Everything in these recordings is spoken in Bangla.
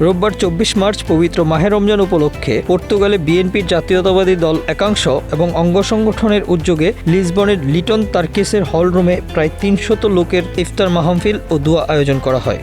রোববার চব্বিশ মার্চ পবিত্র মাহে রমজান উপলক্ষে পর্তুগালে বিএনপির জাতীয়তাবাদী দল একাংশ এবং অঙ্গ সংগঠনের উদ্যোগে লিসবনের লিটন তার্কিসের হলরুমে প্রায় তিনশত লোকের ইফতার মাহমফিল ও দোয়া আয়োজন করা হয়।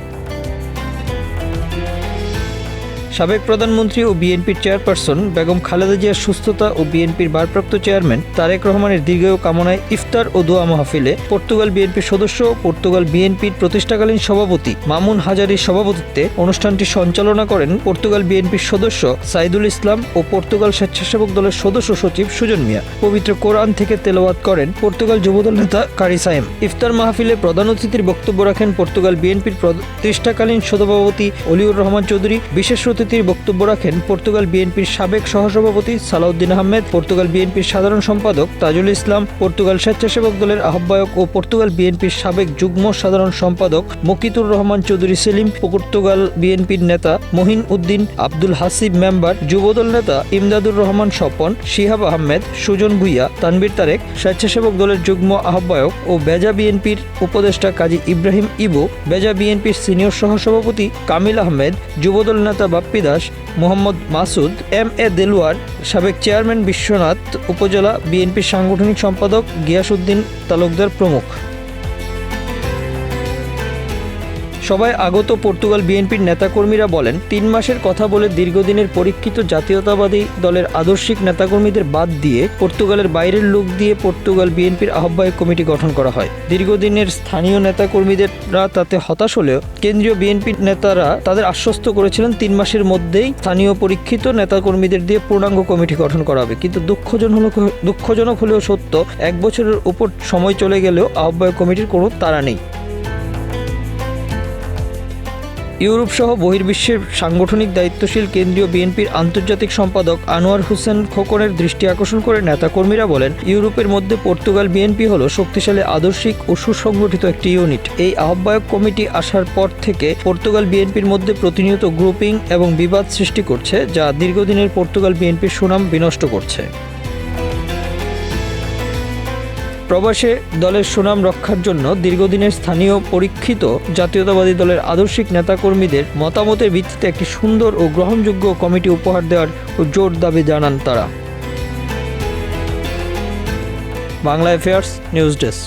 সাবেক প্রধানমন্ত্রী ও বিএনপির চেয়ারপারসন বেগম খালেদা জিয়ার সুস্থতা ও বিএনপির ভারপ্রাপ্ত চেয়ারম্যান তারেক রহমানের দীর্ঘায়ু কামনায় ইফতার ও দোয়া মাহফিলে পর্তুগাল বিএনপির সদস্য, পর্তুগাল বিএনপির প্রতিষ্ঠাকালীন সভাপতি মামুন হাজারির সভাপতিত্বে অনুষ্ঠানটি সঞ্চালনা করেন পর্তুগাল বিএনপির সদস্য সাইদুল ইসলাম ও পর্তুগাল স্বেচ্ছাসেবক দলের সদস্য সচিব সুজন মিয়া। পবিত্র কোরআন থেকে তেলাওয়াত করেন পর্তুগাল যুবদল নেতা কারি সায়েম। ইফতার মাহফিলে প্রধান অতিথির বক্তব্য রাখেন পর্তুগাল বিএনপির প্রতিষ্ঠাকালীন সভাপতি অলিউর রহমান চৌধুরী। বিশেষ অতিথির বক্তব্য রাখেন পর্তুগাল বিএনপির সাবেক সহসভাপতি সালাউদ্দিন আহমেদ, পর্তুগাল বিএনপির সাধারণ সম্পাদক তাজুল ইসলাম, পর্তুগাল স্বেচ্ছাসেবক দলের আহ্বায়ক ও পর্তুগাল বিএনপির সাবেক যুগ্ম সাধারণ সম্পাদক মকিতুর রহমান চৌধুরী সেলিম, পর্তুগাল বিএনপির নেতা মহিন উদ্দিন, আব্দুল হাসিব মেম্বার যুবদল নেতা ইমদাদুর রহমান স্বপন, শিহাব আহমেদ, সুজন ভুইয়া তানবির তারেক, স্বেচ্ছাসেবক দলের যুগ্ম আহ্বায়ক ও বেজা বিএনপির উপদেষ্টা কাজী ইব্রাহিম ইবু, বেজা বিএনপির সিনিয়র সহসভাপতি কামিল আহমেদ, যুবদল নেতা বাপ্পি দাস মোহাম্মদ মাসুদ, এম এ দেলওয়ার, সাবেক চেয়ারম্যান বিশ্বনাথ, উপজেলা বিএনপির সাংগঠনিক সম্পাদক গিয়াসউদ্দিন তালুকদার প্রমুখ। সবাই আগত পর্তুগাল বিএনপির নেতাকর্মীরা বলেন, তিন মাসের কথা বলে দীর্ঘদিনের পরীক্ষিত জাতীয়তাবাদী দলের আদর্শিক নেতাকর্মীদের বাদ দিয়ে পর্তুগালের বাইরের লোক দিয়ে পর্তুগাল বিএনপির আহ্বায়ক কমিটি গঠন করা হয়। দীর্ঘদিনের স্থানীয় নেতাকর্মীদেররা তাতে হতাশ হলেও কেন্দ্রীয় বিএনপির নেতারা তাদের আশ্বস্ত করেছিলেন, তিন মাসের মধ্যেই স্থানীয় পরীক্ষিত নেতাকর্মীদের দিয়ে পূর্ণাঙ্গ কমিটি গঠন করা হবে। কিন্তু দুঃখজনক দুঃখজনক হলেও সত্য, এক বছরের উপর সময় চলে গেলেও আহ্বায়ক কমিটির কোনো তারা নেই। ইউরোপ সহ বহির্বিশ্বের সাংগঠনিক দায়িত্বশীল কেন্দ্রীয় বিএনপির আন্তর্জাতিক সম্পাদক আনোয়ার হোসেন খোকনের দৃষ্টি আকর্ষণ করে নেতাকর্মীরা বলেন, ইউরোপের মধ্যে পর্তুগাল বিএনপি হল শক্তিশালী, আদর্শিক ও সুসংগঠিত একটি ইউনিট। এই আহ্বায়ক কমিটি আসার পর থেকে পর্তুগাল বিএনপির মধ্যে প্রতিনিয়ত গ্রুপিং এবং বিবাদ সৃষ্টি করছে, যা দীর্ঘদিনের পর্তুগাল বিএনপির সুনাম বিনষ্ট করছে। প্রবাসে দলের সুনাম রক্ষার জন্য দীর্ঘদিনের স্থানীয় পরীক্ষিত জাতীয়তাবাদী দলের আদর্শিক নেতাকর্মীদের মতামতের ভিত্তিতে একটি সুন্দর ও গ্রহণযোগ্য কমিটি উপহার দেওয়ার জোর দাবি জানান তারা। Bangla affairs news desk.